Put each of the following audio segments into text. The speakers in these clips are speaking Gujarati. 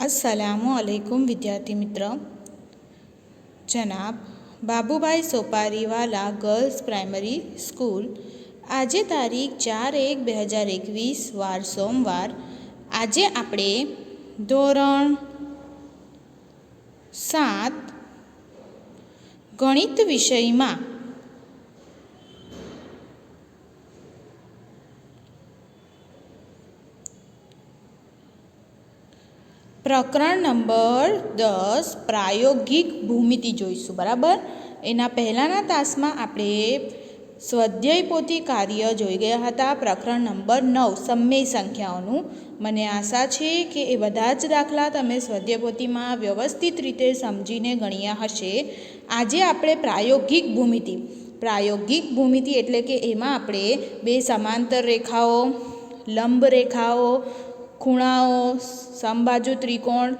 અસલામુ અલૈકુમ વિદ્યાર્થી મિત્ર. જનાબ, Babubhai Sopariwala girls primary school આજે તારીખ ચાર એક બે હજાર એકવીસ, વાર સોમવાર. આજે આપણે ધોરણ સાત ગણિત વિષયમાં પ્રકરણ નંબર દસ, પ્રાયોગિક ભૂમિતિ જોઈશું, બરાબર? એના પહેલાંના તાસમાં આપણે સ્વાધ્યાય કાર્ય જોઈ ગયા હતા, પ્રકરણ નંબર નવ, સમય સંખ્યાઓનું. મને આશા છે કે એ બધા જ દાખલા તમે સ્વાધ્યાય વ્યવસ્થિત રીતે સમજીને ગણ્યા હશે. આજે આપણે પ્રાયોગિક ભૂમિતિ. પ્રાયોગિક ભૂમિતિ એટલે કે એમાં આપણે બે સમાંતર રેખાઓ, લંબ રેખાઓ ખૂણાઓ સમબાજુ ત્રિકોણ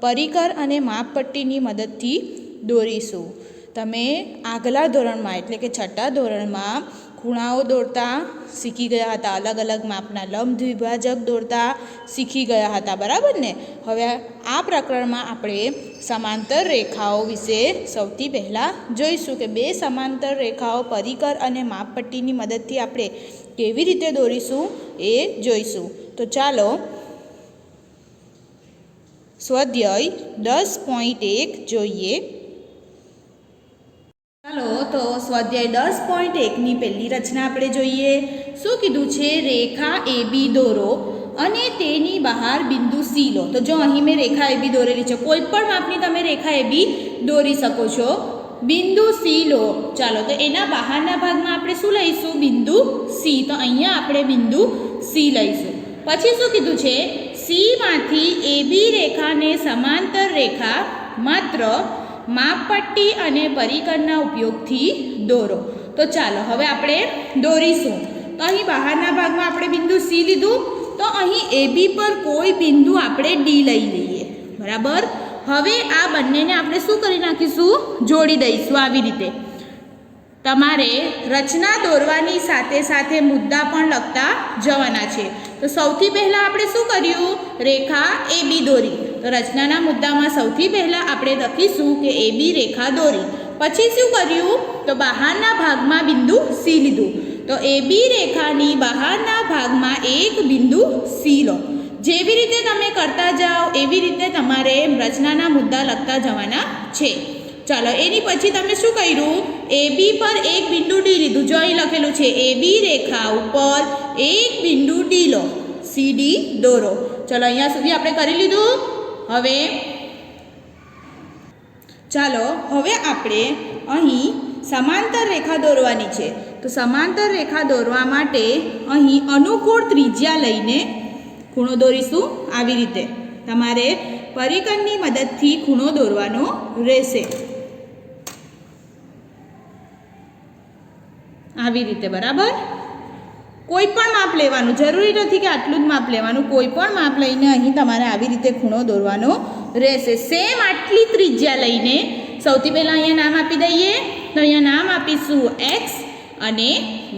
પરિકર અને માપપટ્ટીની મદદથી દોરીશું. તમે આગલા ધોરણમાં, એટલે કે છઠ્ઠા ધોરણમાં ખૂણાઓ દોરતા શીખી ગયા હતા. અલગ અલગ માપના લંબ દ્વિભાજક દોરતા શીખી ગયા હતા. બરાબર ને? હવે આ પ્રકરણમાં આપણે સમાંતર રેખાઓ વિશે સૌથી પહેલાં જોઈશું કે બે સમાંતર રેખાઓ, પરિકર અને માપપટ્ટીની મદદથી આપણે કેવી રીતે દોરીશું એ જોઈશું. તો ચાલો સ્વાધ્યાય દસ પોઈન્ટ એક જોઈએ. ચાલો, તો સ્વાધ્યાય દસ પોઈન્ટ એકની પહેલી રચના આપણે જોઈએ. શું કીધું છે? રેખા એ બી દોરો અને તેની બહાર બિંદુ સી લો. તો જો અહીં મેં રેખા એ બી દોરેલી છે, કોઈ પણ માપની તમે રેખા એ બી દોરી શકો છો. બિંદુ સી લો. ચાલો, તો એના બહારના ભાગમાં આપણે શું લઈશું? બિંદુ સી તો અહીંયા આપણે બિંદુ સી લઈશું. પછી શું કીધું છે? સીમાંથી એ બી રેખાને સમાંતર રેખા માત્ર માપપટ્ટી અને પરિકરના ઉપયોગથી દોરો. તો ચાલો હવે આપણે દોરીશું. તો અહીં બહારના ભાગમાં આપણે બિંદુ સી લીધું. તો અહીં એ બી પર કોઈ બિંદુ આપણે ડી લઈ લઈએ. બરાબર? હવે આ બંનેને આપણે શું કરી નાખીશું? જોડી દઈશું આવી રીતે. તમારે રચના દોરવાની સાથે સાથે મુદ્દા પણ લખતા જવાના છે. તો સૌથી પહેલાં આપણે શું કર્યું? રેખા એ બી દોરી. તો રચનાના મુદ્દામાં સૌથી પહેલાં આપણે લખીશું કે એ બી રેખા દોરી. પછી શું કર્યું? તો બહારના ભાગમાં બિંદુ સી લીધું. તો એ બી રેખાની બહારના ભાગમાં એક બિંદુ સી લો. જેવી રીતે તમે કરતા જાઓ, એવી રીતે તમારે રચનાના મુદ્દા લખતા જવાના છે. ચાલો, એની પછી તમે શું કર્યું? એ બી પર એક બિંદુ ડી લીધું. જો અહીં લખેલું છે, એ બી રેખા ઉપર એક બિંદુ ડી લો સી ડી દોરો. ચલો, અહીંયા સુધી આપણે કરી લીધું? હવે ચાલો, હવે આપણે અહીં સમાંતર રેખા દોરવાની છે. તો સમાંતર રેખા દોરવા માટે અહીં અનુકૂળ ત્રિજ્યા લઈને ખૂણો દોરીશું આવી રીતે. તમારે પરિકરની મદદથી ખૂણો દોરવાનો રહેશે. આવી રીતે, બરાબર? કોઈ પણ માપ લેવાનું, જરૂરી નથી કે આટલું જ માપ લેવાનું, કોઈ પણ માપ લઈને અહીં તમારે આવી રીતે ખૂણો દોરવાનો રહેશે. સેમ આટલી ત્રિજ્યા લઈને સૌથી પહેલાં અહીંયા નામ આપી દઈએ. તો અહીંયા નામ આપીશું એક્સ અને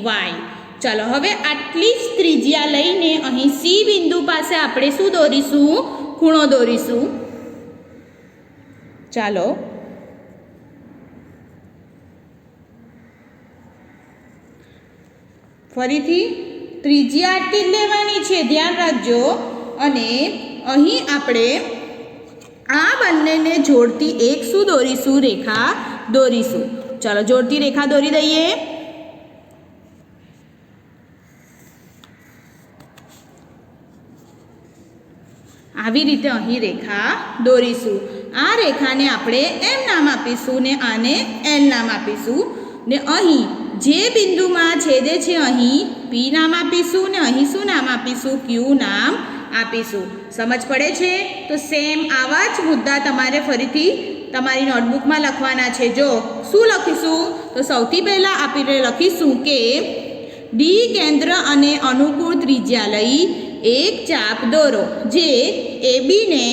વાય ચાલો, હવે આટલી જ ત્રિજ્યા લઈને અહીં સી બિંદુ પાસે આપણે શું દોરીશું? ખૂણો દોરીશું. ચાલો ફરીથી ત્રીજી જ લેવાની છે. ધ્યાન રાખજો. અને અહીં આપણે આ બંનેને જોડતી એક શું દોરીશું? રેખા દોરીશું. ચાલો જોડતી રેખા દોરી દઈએ. આવી રીતે અહીં રેખા દોરીશું. આ રેખાને આપણે એમ નામ આપીશું ને આને એલ નામ આપીશું. ને અહીં જે બિંદુમાં છેદે છે અહીં, પી નામ આપીશું ને અહીં શું નામ આપીશું? ક્યુ નામ આપીશું. સમજ પડે છે? તો સેમ આવા જ મુદ્દા તમારે ફરીથી તમારી નોટબુકમાં લખવાના છે. જો શું લખીશું? તો સૌથી પહેલાં આપણે લખીશું કે ડી કેન્દ્ર અને અનુકૂળ ત્રિજ્યા લઈ એક ચાપ દોરો, જે એ બીને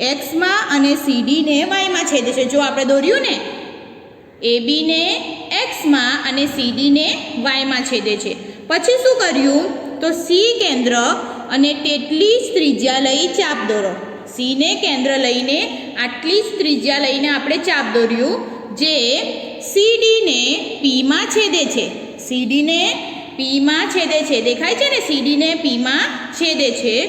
એક્સમાં અને સીડીને વાયમાં છેદે છે. જો આપણે દોર્યું ને એ બીને એક્સમાં અને સીડીને વાયમાં છેદે છે. પછી શું કર્યું? તો સી કેન્દ્ર અને તેટલી જ ત્રિજ્યા લઈ ચાપ દોરો. સીને કેન્દ્ર લઈને આટલી જ ત્રિજ્યા લઈને આપણે ચાપ દોર્યું, જે સીડીને પીમાં છેદે છે. સીડીને પીમાં છેદે છે. દેખાય છે ને? સીડીને પીમાં છેદે છે.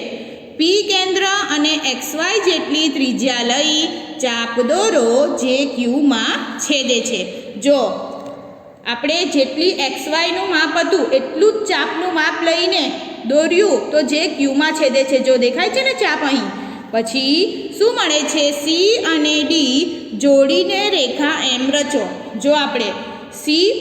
પી કેન્દ્ર અને એક્સ વાય જેટલી ત્રિજ્યા લઈ ચાપ દોરો જે ક્યુમાં છેદે છે. જો આપણે જેટલી એક્સ વાયનું માપ હતું, એટલું જ ચાપનું માપ લઈને દોર્યું, તો જે ક્યુમાં છેદે છે. જો દેખાય છે ને ચાપ અહીં? પછી શું મળે છે? સી અને ડી જોડીને રેખા એમ રચો. જો આપણે સી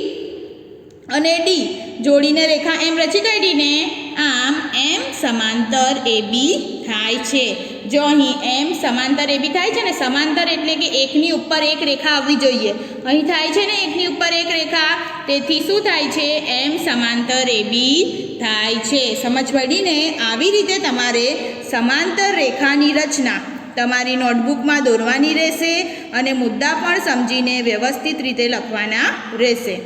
અને ડી જોડીને રેખા એમ રચી કાઢીને, આમ એમ સમાંતર એ બી થાય છે. જો અહીં એમ સમાંતર એ બી થાય છે ને, સમાંતર એટલે કે એકની ઉપર એક રેખા આવવી જોઈએ. અહીં થાય છે ને એકની ઉપર એક રેખા, તેથી શું થાય છે? એમ સમાંતર એ બી થાય છે. સમજ પડીને? આવી રીતે તમારે સમાંતર રેખાની રચના તમારી નોટબુકમાં દોરવાની રહેશે અને મુદ્દા પણ સમજીને વ્યવસ્થિત રીતે લખવાના રહેશે.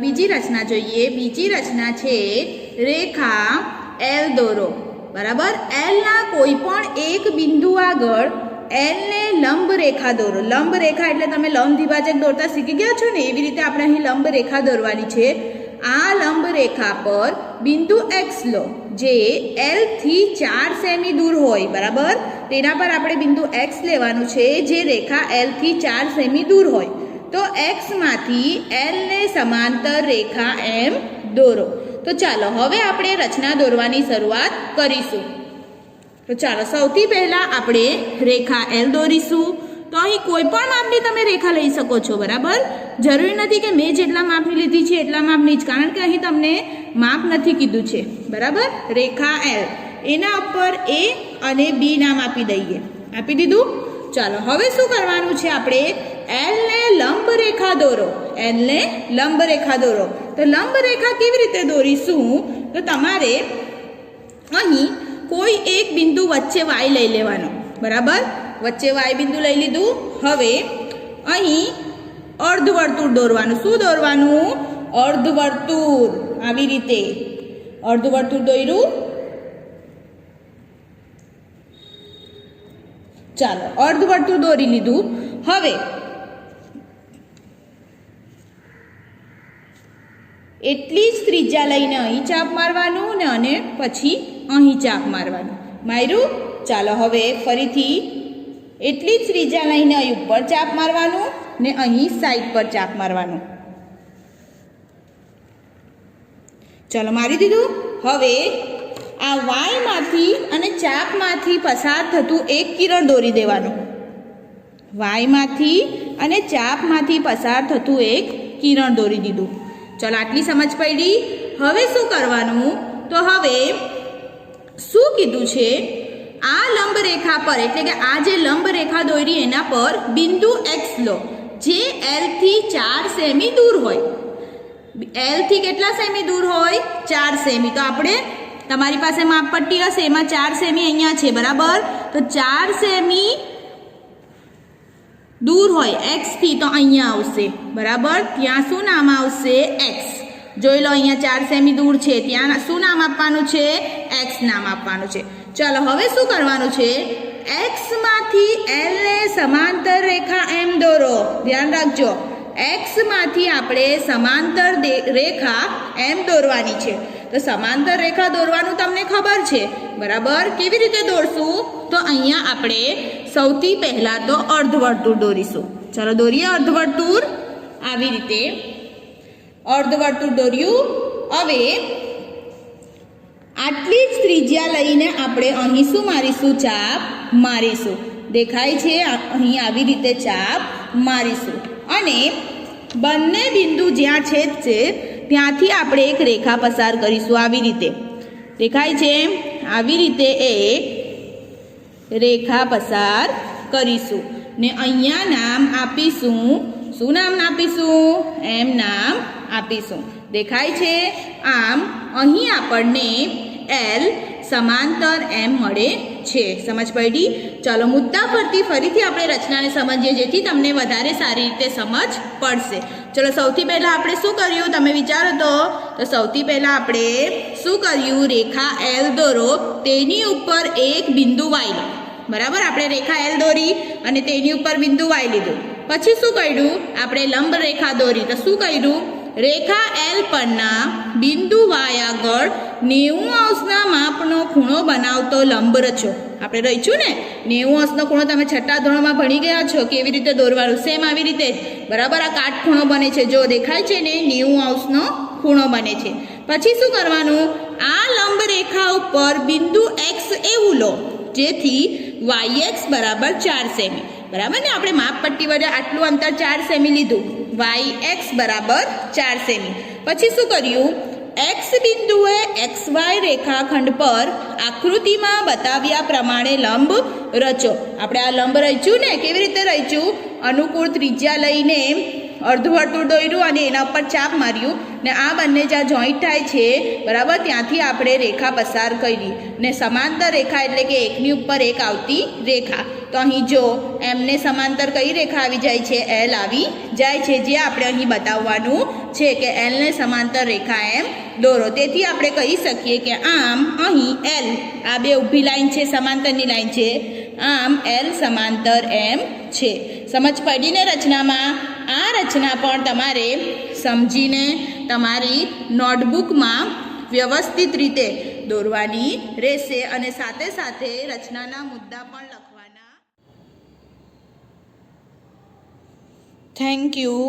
બીજી રચના જોઈએ. બીજી રચના છે રેખા એલ દોરો. બરાબર? એલના કોઈ પણ એક બિંદુ આગળ એલને લંબ રેખા દોરો. લંબ રેખા એટલે તમે લંબ દ્વિભાજક દોરતા શીખી ગયા છો ને? એવી રીતે આપણે અહીં લંબ રેખા દોરવાની છે. આ લંબ રેખા પર બિંદુ એક્સ લો, જે એલથી ચાર સેમી દૂર હોય, બરાબર? તેના પર આપણે બિંદુ એક્સ લેવાનું છે, જે રેખા એલથી ચાર સેમી દૂર હોય. તો એક્સમાંથી એલને સમાંતર રેખા એમ દોરો. તો ચાલો હવે આપણે રચના દોરવાની શરૂઆત કરીશું. તો ચાલો સૌથી પહેલાં આપણે રેખા એલ દોરીશું. તો અહીં કોઈ પણ માપની તમે રેખા લઈ શકો છો, બરાબર? જરૂરી નથી કે મેં જેટલા માપની લીધી છે એટલા માપની જ, કારણ કે અહીં તમને માપ નથી કીધું છે, બરાબર? રેખા એલ એના ઉપર એ અને બી નામ આપી દઈએ. આપી દીધું? ચાલો, હવે શું કરવાનું છે આપણે? એલને લંબ રેખા દોરો. એલને લંબ રેખા દોરો. તો લંબ રેખા કેવી રીતે દોરીશું? તો તમારે અહીં કોઈ એક બિંદુ વચ્ચે વાય લઈ લેવાનો. બરાબર? વચ્ચે વાય બિંદુ લઈ લીધું. હવે અહીં અર્ધવર્તુળ દોરવાનું. શું દોરવાનું? અર્ધવર્તુળ. આવી રીતે. અર્ધવર્તુળ દોર્યું. ચાલો, અર્ધવર્તુળ દોરી લીધું. હવે એટલી જ ત્રિજ્યા લઈને અહીં ચાપ મારવાનું ને અને પછી અહીં ચાપ મારવાનું. માર્યું ચાલો હવે ફરીથી એટલી જ ત્રિજ્યા લઈને અહીં ઉપર ચાપ મારવાનું ને અહીં સાઈડ પર ચાપ મારવાનું. ચાલો મારી દીધું? હવે આ વાયમાંથી અને ચાપમાંથી પસાર થતું એક કિરણ દોરી દેવાનું. વાયમાંથી અને ચાપમાંથી પસાર થતું એક કિરણ દોરી દીધું. ચલો આટલી સમજ પડી. હવે શું કરવાનું? તો હવે શું કીધું છે? આ લંબ રેખા પર, એટલે કે આ જે લંબ રેખા દોરી એના પર બિંદુ એક્સ લો, જે એલથી ચાર સેમી દૂર હોય. એલથી કેટલા સેમી દૂર હોય? ચાર સેમી. તો આપણે તમારી પાસે માપપટ્ટી હશે, એમાં ચાર સેમી અહીંયા છે, બરાબર? તો ચાર સેમી દૂર હોય એક્સથી તો અહીંયા આવશે, બરાબર? ત્યાં શું નામ આવશે? એક્સ જોઈ લો, અહીંયા ચાર સેમી દૂર છે. ત્યાં શું નામ આપવાનું છે? એક્સ નામ આપવાનું છે. ચાલો, હવે શું કરવાનું છે? એક્સમાંથી એલને સમાંતર રેખા એમ દોરો. ધ્યાન રાખજો. એક્સમાંથી આપણે સમાંતર રેખા એમ દોરવાની છે. તો સમાંતર રેખા દોરવાનું તમને ખબર છે. બરાબર? કેવી રીતે દોરશું? તો અહીંયા આપણે સૌથી પહેલા તો અર્ધવર્તુળ દોરીશું. ચલો દોરીએ અર્ધવર્તુળ. આવી રીતે અર્ધવર્તુળ દોર્યું. હવે આટલી જ ત્રિજ્યા લઈને આપણે અહીં શું મારીશું? ચાપ મારીશું. દેખાય છે અહીં આવી રીતે ચાપ મારીશું. અને બંને બિંદુ જ્યાં છેદ છે, ત્યાંથી આપણે એક રેખા પસાર કરીશું. આવી રીતે. દેખાય છે? આવી રીતે એક રેખા પસાર કરીશું. ને અહીંયા નામ આપીશું. શું નામ આપીશું? એમ નામ આપીશું. દેખાય છે? આમ અહીં આપણને એલ સમાંતર એમ મળે છે. સમજ પડી? ચાલો મુદ્દા પરથી ફરીથી આપણે રચનાને સમજીએ જેથી તમને વધારે સારી રીતે સમજ પડશે. ચલો સૌથી પહેલાં આપણે શું કર્યું? તમે વિચારો તો. તો સૌથી પહેલાં આપણે શું કર્યું? રેખા એલ દોરો. તેની ઉપર એક બિંદુ વાઈ લો બરાબર? આપણે રેખા એલ દોરી અને તેની ઉપર બિંદુ વાય લીધું. પછી શું કર્યું? આપણે લંબ રેખા દોરી. તો શું કર્યું? રેખા એલ પરના બિંદુ વાય આગળ નેવું અંશના માપનો ખૂણો બનાવતો લંબ રચો આપણે રહીશું ને? નેવું અંશનો ખૂણો તમે છઠ્ઠા ધોરણમાં ભણી ગયા છો. કેવી રીતે દોરવાનું? સેમ આવી રીતે બરાબર? આ કાટખૂણો બને છે. જો દેખાય છે ને, નેવું અંશનો ખૂણો બને છે. પછી શું કરવાનું? આ લંબ રેખા ઉપર બિંદુ એક્સ એવું લો. જેથી વાય એક્સ બરાબર ચાર સેમી. બરાબર ને? આપણે માપપટ્ટી વડે આટલું અંતર ચાર સેમી લીધું. વાય એક્સ બરાબર ચાર સેમી. પછી શું કર્યું? એક્સ બિંદુએ એક્સ વાય રેખાખંડ પર આકૃતિમાં બતાવ્યા પ્રમાણે લંબ રચો. આપણે આ લંબ રચ્યું ને? કેવી રીતે રચ્યું? અનુકૂળ ત્રિજ્યા લઈને અર્ધવર્તુળ દોર્યું અને એના ઉપર ચાપ માર્યું. ને આ બંને જ્યાં જોઈન્ટ થાય છે, બરાબર, ત્યાંથી આપણે રેખા પસાર કરી. ને સમાંતર રેખા એટલે કે એકની ઉપર એક આવતી રેખા. તો અહીં જો એમને સમાંતર કઈ રેખા આવી જાય છે? એલ આવી જાય છે, જે આપણે અહીં બતાવવાનું છે કે એલને સમાંતર રેખા એમ દોરો. તેથી આપણે કહી શકીએ કે આમ અહીં એલ આ બે ઊભી લાઈન છે, સમાંતરની લાઈન છે. આમ એલ સમાંતર એમ છે. સમજ પડીને રચનામાં? આ રચના પણ તમારે સમજીને તમારી નોટબુકમાં વ્યવસ્થિત રીતે દોરવાની રહેશે અને સાથે સાથે રચનાના મુદ્દા પણ લખવાના. Thank you